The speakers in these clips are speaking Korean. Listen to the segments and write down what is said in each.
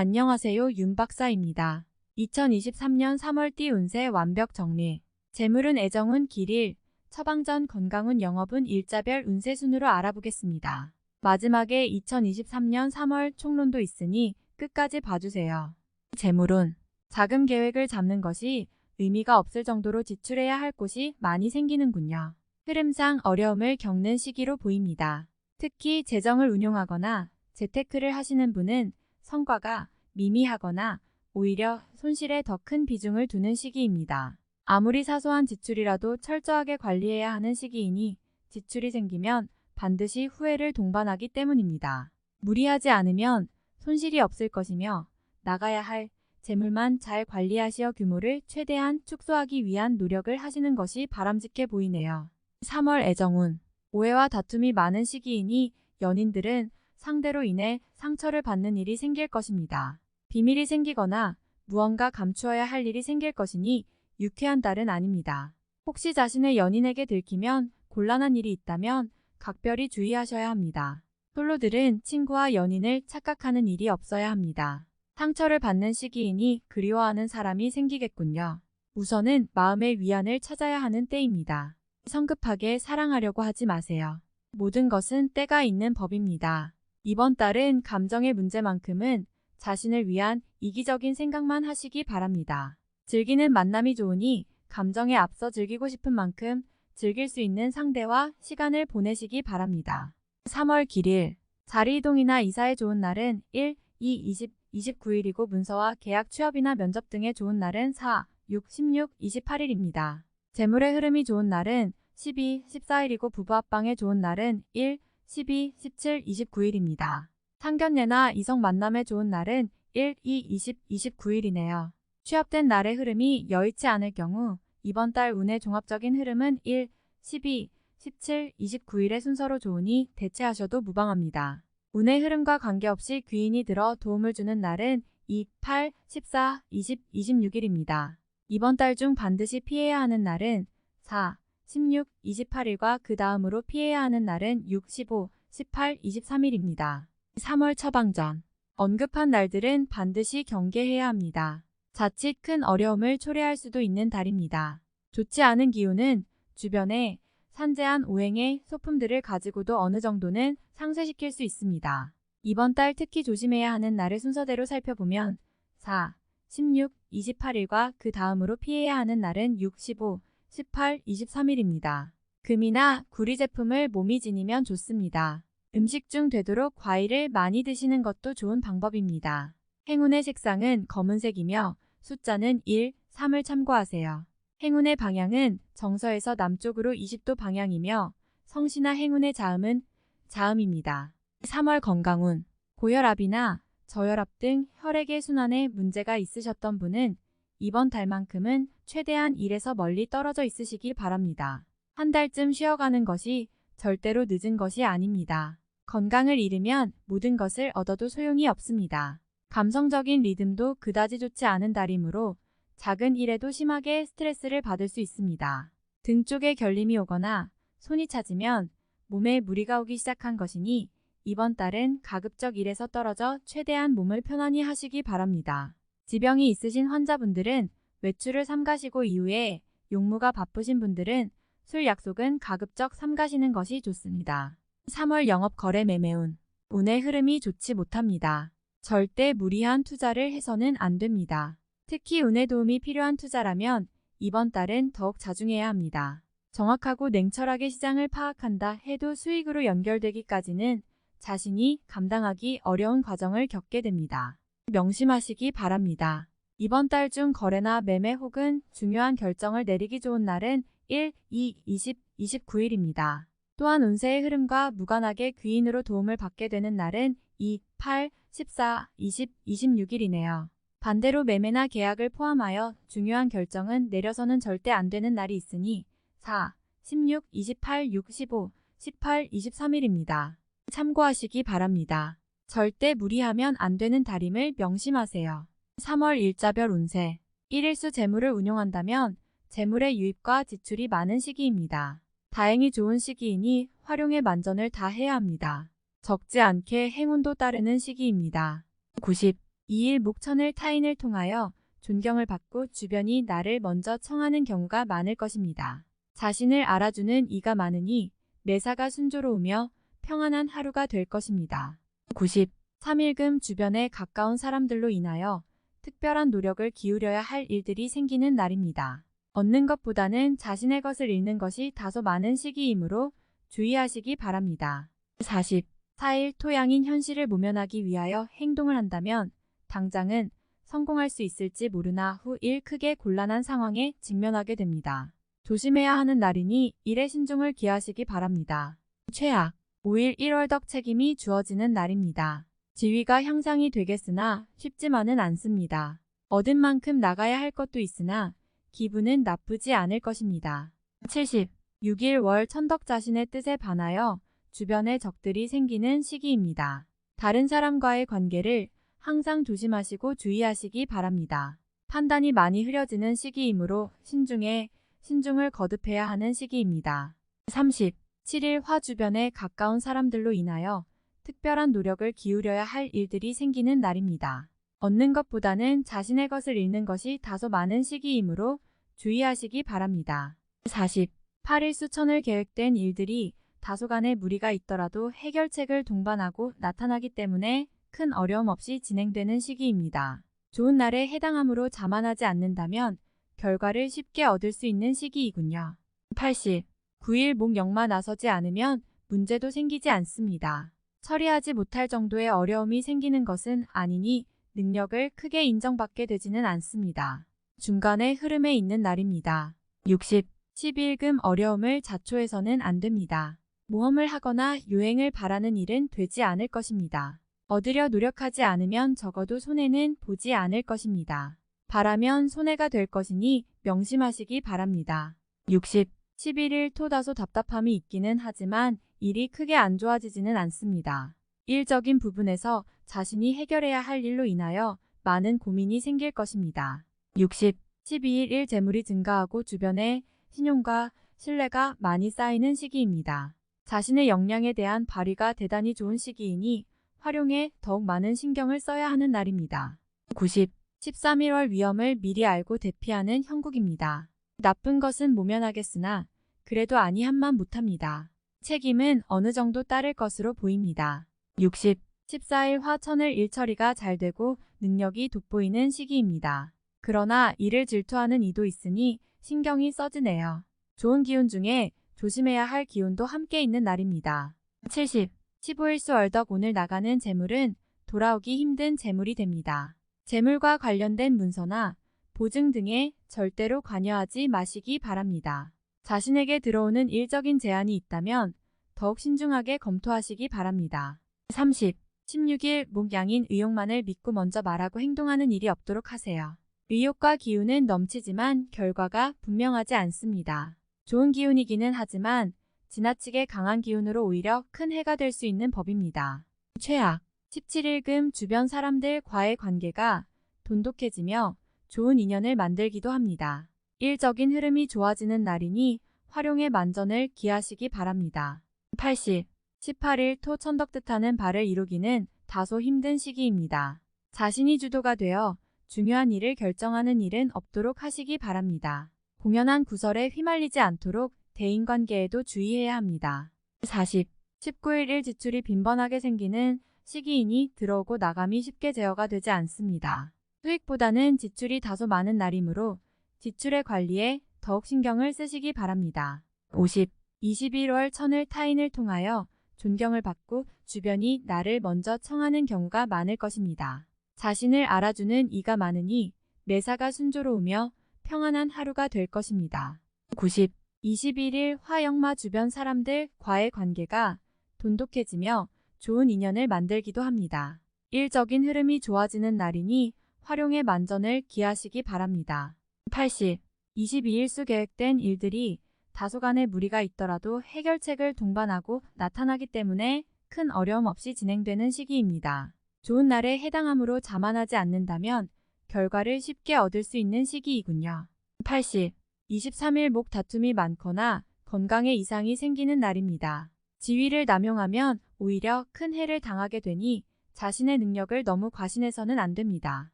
안녕하세요 윤 박사입니다. 2023년 3월 띠 운세 완벽 정리. 재물은 애정운 길일, 처방전 건강운 영업은 일자별 운세 순으로 알아보겠습니다. 마지막에 2023년 3월 총론도 있으니 끝까지 봐주세요. 재물운 자금 계획을 잡는 것이 의미가 없을 정도로 지출해야 할 곳이 많이 생기는군요. 흐름상 어려움을 겪는 시기로 보입니다. 특히 재정을 운용하거나 재테크를 하시는 분은 성과가 미미하거나 오히려 손실에 더 큰 비중을 두는 시기입니다. 아무리 사소한 지출이라도 철저하게 관리해야 하는 시기이니 지출이 생기면 반드시 후회를 동반하기 때문입니다. 무리하지 않으면 손실이 없을 것이며 나가야 할 재물만 잘 관리하시어 규모를 최대한 축소하기 위한 노력을 하시는 것이 바람직해 보이네요. 3월 애정운 오해와 다툼이 많은 시기이니 연인들은 상대로 인해 상처를 받는 일이 생길 것입니다. 비밀이 생기거나 무언가 감추어야 할 일이 생길 것이니 유쾌한 달은 아닙니다. 혹시 자신의 연인에게 들키면 곤란한 일이 있다면 각별히 주의하셔야 합니다. 솔로들은 친구와 연인을 착각하는 일이 없어야 합니다. 상처를 받는 시기이니 그리워하는 사람이 생기겠군요. 우선은 마음의 위안을 찾아야 하는 때입니다. 성급하게 사랑하려고 하지 마세요. 모든 것은 때가 있는 법입니다. 이번 달은 감정의 문제만큼은 자신을 위한 이기적인 생각만 하시기 바랍니다. 즐기는 만남이 좋으니 감정에 앞서 즐기고 싶은 만큼 즐길 수 있는 상대와 시간을 보내시기 바랍니다. 3월 길일 자리 이동이나 이사에 좋은 날은 1, 2, 20, 29일이고 문서와 계약 취업이나 면접 등에 좋은 날은 4, 6, 16, 28일입니다. 재물의 흐름이 좋은 날은 12, 14일이고 부부 합방에 좋은 날은 1, 12, 17, 29일입니다. 상견례나 이성 만남에 좋은 날은 1, 2, 20, 29일이네요. 취업된 날의 흐름이 여의치 않을 경우 이번 달 운의 종합적인 흐름은 1, 12, 17, 29일의 순서로 좋으니 대체하셔도 무방합니다. 운의 흐름과 관계없이 귀인이 들어 도움을 주는 날은 2, 8, 14, 20, 26일입니다. 이번 달 중 반드시 피해야 하는 날은 4, 16, 28일과 그 다음으로 피해야 하는 날은 6, 15, 18, 23일입니다. 3월 처방전. 언급한 날들은 반드시 경계해야 합니다. 자칫 큰 어려움을 초래할 수도 있는 달입니다. 좋지 않은 기운은 주변에 산재한 오행의 소품들을 가지고도 어느 정도는 상쇄시킬 수 있습니다. 이번 달 특히 조심해야 하는 날을 순서대로 살펴보면 4, 16, 28일과 그 다음으로 피해야 하는 날은 6, 15, 18, 23일입니다. 금이나 구리 제품을 몸이 지니면 좋습니다. 음식 중 되도록 과일을 많이 드시는 것도 좋은 방법입니다. 행운의 색상은 검은색이며 숫자는 1, 3을 참고하세요. 행운의 방향은 정서에서 남쪽으로 20도 방향이며 성시나 행운의 자음은 자음입니다. 3월 건강운 고혈압이나 저혈압 등 혈액의 순환에 문제가 있으셨던 분은 이번 달만큼은 최대한 일에서 멀리 떨어져 있으시기 바랍니다. 한 달쯤 쉬어가는 것이 절대로 늦은 것이 아닙니다. 건강을 잃으면 모든 것을 얻어도 소용이 없습니다. 감성적인 리듬도 그다지 좋지 않은 달이므로 작은 일에도 심하게 스트레스를 받을 수 있습니다. 등 쪽에 결림이 오거나 손이 차지면 몸에 무리가 오기 시작한 것이니 이번 달은 가급적 일에서 떨어져 최대한 몸을 편안히 하시기 바랍니다. 지병이 있으신 환자분들은 외출을 삼가시고 이후에 용무가 바쁘신 분들은 술 약속은 가급적 삼가시는 것이 좋습니다. 3월 영업 거래 매매운 운의 흐름이 좋지 못합니다. 절대 무리한 투자를 해서는 안 됩니다. 특히 운의 도움이 필요한 투자라면 이번 달은 더욱 자중해야 합니다. 정확하고 냉철하게 시장을 파악한다 해도 수익으로 연결되기까지는 자신이 감당하기 어려운 과정을 겪게 됩니다. 명심하시기 바랍니다. 이번 달 중 거래나 매매 혹은 중요한 결정을 내리기 좋은 날은 1, 2, 20, 29일입니다. 또한 운세의 흐름과 무관하게 귀인으로 도움을 받게 되는 날은 2, 8, 14, 20, 26일이네요. 반대로 매매나 계약을 포함하여 중요한 결정은 내려서는 절대 안 되는 날이 있으니 4, 16, 28, 6, 15, 18, 23일입니다. 참고하시기 바랍니다. 절대 무리하면 안 되는 달임을 명심하세요. 3월 일자별 운세 1일수 재물을 운용한다면 재물의 유입과 지출이 많은 시기입니다. 다행히 좋은 시기이니 활용의 만전을 다 해야 합니다. 적지 않게 행운도 따르는 시기입니다. 90. 2일 목천을 타인을 통하여 존경을 받고 주변이 나를 먼저 청하는 경우가 많을 것입니다. 자신을 알아주는 이가 많으니 매사가 순조로우며 평안한 하루가 될 것입니다. 90. 3일금 주변에 가까운 사람들로 인하여 특별한 노력을 기울여야 할 일들이 생기는 날입니다. 얻는 것보다는 자신의 것을 잃는 것이 다소 많은 시기이므로 주의하시기 바랍니다. 40. 4일 토양인 현실을 모면하기 위하여 행동을 한다면 당장은 성공할 수 있을지 모르나 후 일 크게 곤란한 상황에 직면하게 됩니다. 조심해야 하는 날이니 일에 신중을 기하시기 바랍니다. 최악 5일 1월덕 책임이 주어지는 날입니다. 지위가 향상이 되겠으나 쉽지만은 않습니다. 얻은 만큼 나가야 할 것도 있으나 기분은 나쁘지 않을 것입니다. 70. 6일 월 천덕 자신의 뜻에 반하여 주변에 적들이 생기는 시기입니다. 다른 사람과의 관계를 항상 조심하시고 주의하시기 바랍니다. 판단이 많이 흐려지는 시기이므로 신중에 신중을 거듭해야 하는 시기입니다. 30. 7일 화 주변에 가까운 사람들로 인하여 특별한 노력을 기울여야 할 일들이 생기는 날입니다. 얻는 것보다는 자신의 것을 잃는 것이 다소 많은 시기이므로 주의하시기 바랍니다. 40. 8일 수천을 계획된 일들이 다소간의 무리가 있더라도 해결책을 동반하고 나타나기 때문에 큰 어려움 없이 진행되는 시기입니다. 좋은 날에 해당함으로 자만하지 않는다면 결과를 쉽게 얻을 수 있는 시기이군요. 80. 9일 목영마 나서지 않으면 문제도 생기지 않습니다. 처리하지 못할 정도의 어려움이 생기는 것은 아니니 능력을 크게 인정받게 되지는 않습니다. 중간에 흐름에 있는 날입니다. 60. 11금 어려움을 자초해서는 안 됩니다. 모험을 하거나 유행을 바라는 일은 되지 않을 것입니다. 얻으려 노력하지 않으면 적어도 손해는 보지 않을 것입니다. 바라면 손해가 될 것이니 명심하시기 바랍니다. 60. 11일 토 다소 답답함이 있기는 하지만 일이 크게 안 좋아지지는 않습니다. 일적인 부분에서 자신이 해결해야 할 일로 인하여 많은 고민이 생길 것입니다. 60. 12일 일 재물이 증가하고 주변에 신용과 신뢰가 많이 쌓이는 시기입니다. 자신의 역량에 대한 발휘가 대단히 좋은 시기이니 활용에 더욱 많은 신경을 써야 하는 날입니다. 90. 13일 월 위험을 미리 알고 대피하는 형국입니다. 나쁜 것은 모면하겠으나 그래도 아니한만 못합니다. 책임은 어느 정도 따를 것으로 보입니다. 60. 14일 화천을 일처리가 잘 되고 능력이 돋보이는 시기입니다. 그러나 이를 질투하는 이도 있으니 신경이 써지네요. 좋은 기운 중에 조심해야 할 기운도 함께 있는 날입니다. 70. 15일수 얼덕 오늘 나가는 재물은 돌아오기 힘든 재물이 됩니다. 재물과 관련된 문서나 보증 등에 절대로 관여하지 마시기 바랍니다. 자신에게 들어오는 일적인 제안이 있다면 더욱 신중하게 검토하시기 바랍니다. 30. 16일 목양인 의욕만을 믿고 먼저 말하고 행동하는 일이 없도록 하세요. 의욕과 기운은 넘치지만 결과가 분명하지 않습니다. 좋은 기운이기는 하지만 지나치게 강한 기운으로 오히려 큰 해가 될 수 있는 법입니다. 최악 17일 금 주변 사람들과의 관계가 돈독해지며 좋은 인연을 만들기도 합니다. 일적인 흐름이 좋아지는 날이니 활용의 만전을 기하시기 바랍니다. 80. 18일 토 천덕 뜻하는 바를 이루기는 다소 힘든 시기입니다. 자신이 주도가 되어 중요한 일을 결정하는 일은 없도록 하시기 바랍니다. 공연한 구설에 휘말리지 않도록 대인관계에도 주의해야 합니다. 40. 19일 일 지출이 빈번하게 생기는 시기이니 들어오고 나감이 쉽게 제어가 되지 않습니다. 수익보다는 지출이 다소 많은 날이므로 지출의 관리에 더욱 신경을 쓰시기 바랍니다. 50. 21월 천을 타인을 통하여 존경을 받고 주변이 나를 먼저 청하는 경우가 많을 것입니다. 자신을 알아주는 이가 많으니 매사가 순조로우며 평안한 하루가 될 것입니다. 90. 21일 화영마 주변 사람들과의 관계가 돈독해지며 좋은 인연을 만들기도 합니다. 일적인 흐름이 좋아지는 날이니 활용의 만전을 기하시기 바랍니다. 80. 22일 수 계획된 일들이 다소간의 무리가 있더라도 해결책을 동반하고 나타나기 때문에 큰 어려움 없이 진행되는 시기입니다. 좋은 날에 해당함으로 자만하지 않는다면 결과를 쉽게 얻을 수 있는 시기이군요. 80. 23일 목 다툼이 많거나 건강에 이상이 생기는 날입니다. 지위를 남용하면 오히려 큰 해를 당하게 되니 자신의 능력을 너무 과신해서는 안 됩니다.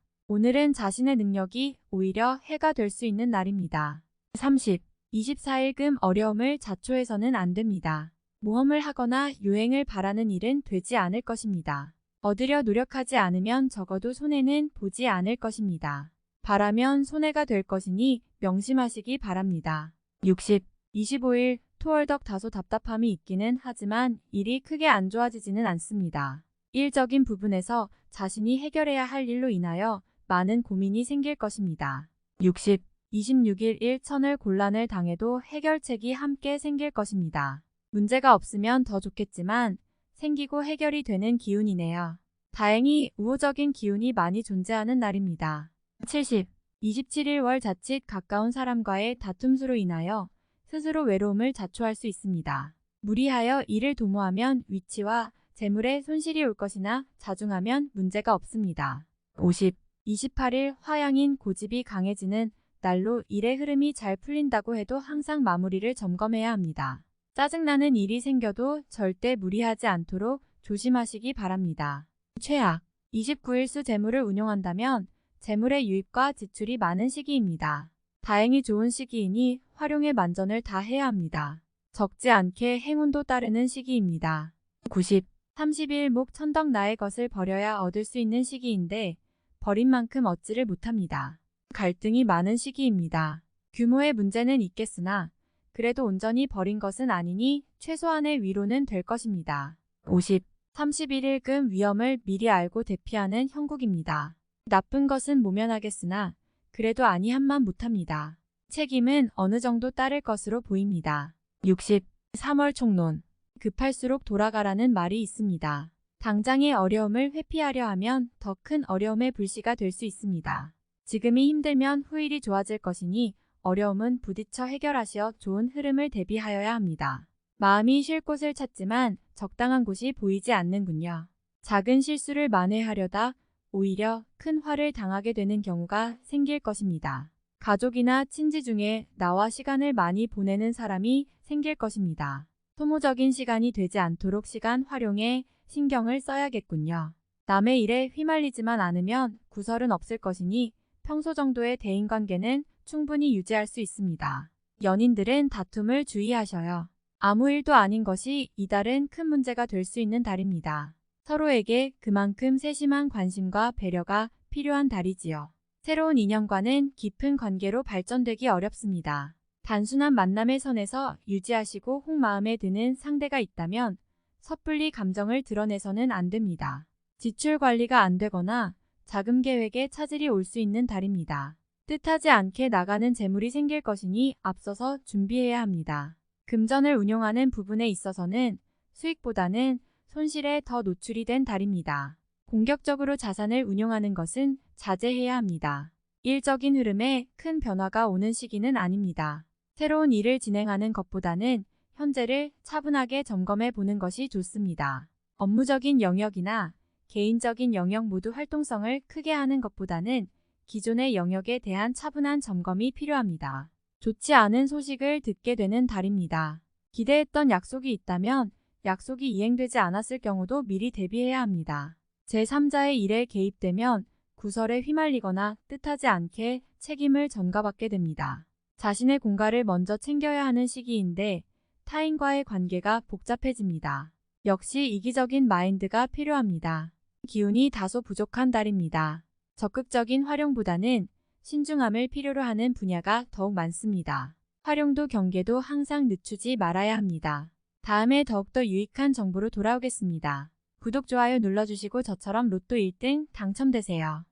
오늘은 자신의 능력이 오히려 해가 될 수 있는 날입니다. 30. 24일금 어려움을 자초해서는 안 됩니다. 모험을 하거나 유행을 바라는 일은 되지 않을 것입니다. 얻으려 노력하지 않으면 적어도 손해는 보지 않을 것입니다. 바라면 손해가 될 것이니 명심하시기 바랍니다. 60. 25일 토월덕 다소 답답함이 있기는 하지만 일이 크게 안 좋아지지는 않습니다. 일적인 부분에서 자신이 해결해야 할 일로 인하여 많은 고민이 생길 것입니다. 60. 26일 일천을 곤란을 당해도 해결책이 함께 생길 것입니다. 문제가 없으면 더 좋겠지만 생기고 해결이 되는 기운이네요. 다행히 우호적인 기운이 많이 존재하는 날입니다. 70. 27일 월 자칫 가까운 사람과의 다툼수로 인하여 스스로 외로움을 자초할 수 있습니다. 무리하여 일을 도모하면 위치와 재물에 손실이 올 것이나 자중하면 문제가 없습니다. 50. 28일 화양인 고집이 강해지는 날로 일의 흐름이 잘 풀린다고 해도 항상 마무리를 점검해야 합니다. 짜증나는 일이 생겨도 절대 무리하지 않도록 조심하시기 바랍니다. 최악 29일 수 재물을 운용한다면 재물의 유입과 지출이 많은 시기입니다. 다행히 좋은 시기이니 활용의 만전을 다 해야 합니다. 적지 않게 행운도 따르는 시기입니다. 90. 30일 목 천덕 나의 것을 버려야 얻을 수 있는 시기인데 버린 만큼 얻지를 못합니다. 갈등이 많은 시기입니다. 규모의 문제는 있겠으나 그래도 온전히 버린 것은 아니니 최소한의 위로는 될 것입니다. 50. 31일금 위험을 미리 알고 대피하는 형국입니다. 나쁜 것은 모면하겠으나 그래도 아니한만 못합니다. 책임은 어느 정도 따를 것으로 보입니다. 60. 3월 총론. 급할수록 돌아가라는 말이 있습니다. 당장의 어려움을 회피하려 하면 더 큰 어려움의 불씨가 될 수 있습니다. 지금이 힘들면 후일이 좋아질 것이니 어려움은 부딪혀 해결하시어 좋은 흐름을 대비하여야 합니다. 마음이 쉴 곳을 찾지만 적당한 곳이 보이지 않는군요. 작은 실수를 만회하려다 오히려 큰 화를 당하게 되는 경우가 생길 것입니다. 가족이나 친지 중에 나와 시간을 많이 보내는 사람이 생길 것입니다. 소모적인 시간이 되지 않도록 시간 활용에 신경을 써야겠군요. 남의 일에 휘말리지만 않으면 구설은 없을 것이니 평소 정도의 대인관계는 충분히 유지할 수 있습니다. 연인들은 다툼을 주의하셔요. 아무 일도 아닌 것이 이달은 큰 문제가 될 수 있는 달입니다. 서로에게 그만큼 세심한 관심과 배려가 필요한 달이지요. 새로운 인연과는 깊은 관계로 발전되기 어렵습니다. 단순한 만남의 선에서 유지하시고 혹 마음에 드는 상대가 있다면 섣불리 감정을 드러내서는 안 됩니다. 지출 관리가 안 되거나 자금 계획에 차질이 올 수 있는 달입니다. 뜻하지 않게 나가는 재물이 생길 것이니 앞서서 준비해야 합니다. 금전을 운용하는 부분에 있어서는 수익보다는 손실에 더 노출이 된 달입니다. 공격적으로 자산을 운용하는 것은 자제해야 합니다. 일적인 흐름에 큰 변화가 오는 시기는 아닙니다. 새로운 일을 진행하는 것보다는 현재를 차분하게 점검해 보는 것이 좋습니다. 업무적인 영역이나 개인적인 영역 모두 활동성을 크게 하는 것보다는 기존의 영역에 대한 차분한 점검이 필요합니다. 좋지 않은 소식을 듣게 되는 달입니다. 기대했던 약속이 있다면 약속이 이행되지 않았을 경우도 미리 대비해야 합니다. 제3자의 일에 개입되면 구설에 휘말리거나 뜻하지 않게 책임을 전가받게 됩니다. 자신의 공가를 먼저 챙겨야 하는 시기인데 타인과의 관계가 복잡해집니다. 역시 이기적인 마인드가 필요합니다. 기운이 다소 부족한 달입니다. 적극적인 활용보다는 신중함을 필요로 하는 분야가 더욱 많습니다. 활용도 경계도 항상 늦추지 말아야 합니다. 다음에 더욱더 유익한 정보로 돌아오겠습니다. 구독, 좋아요 눌러주시고 저처럼 로또 1등 당첨되세요.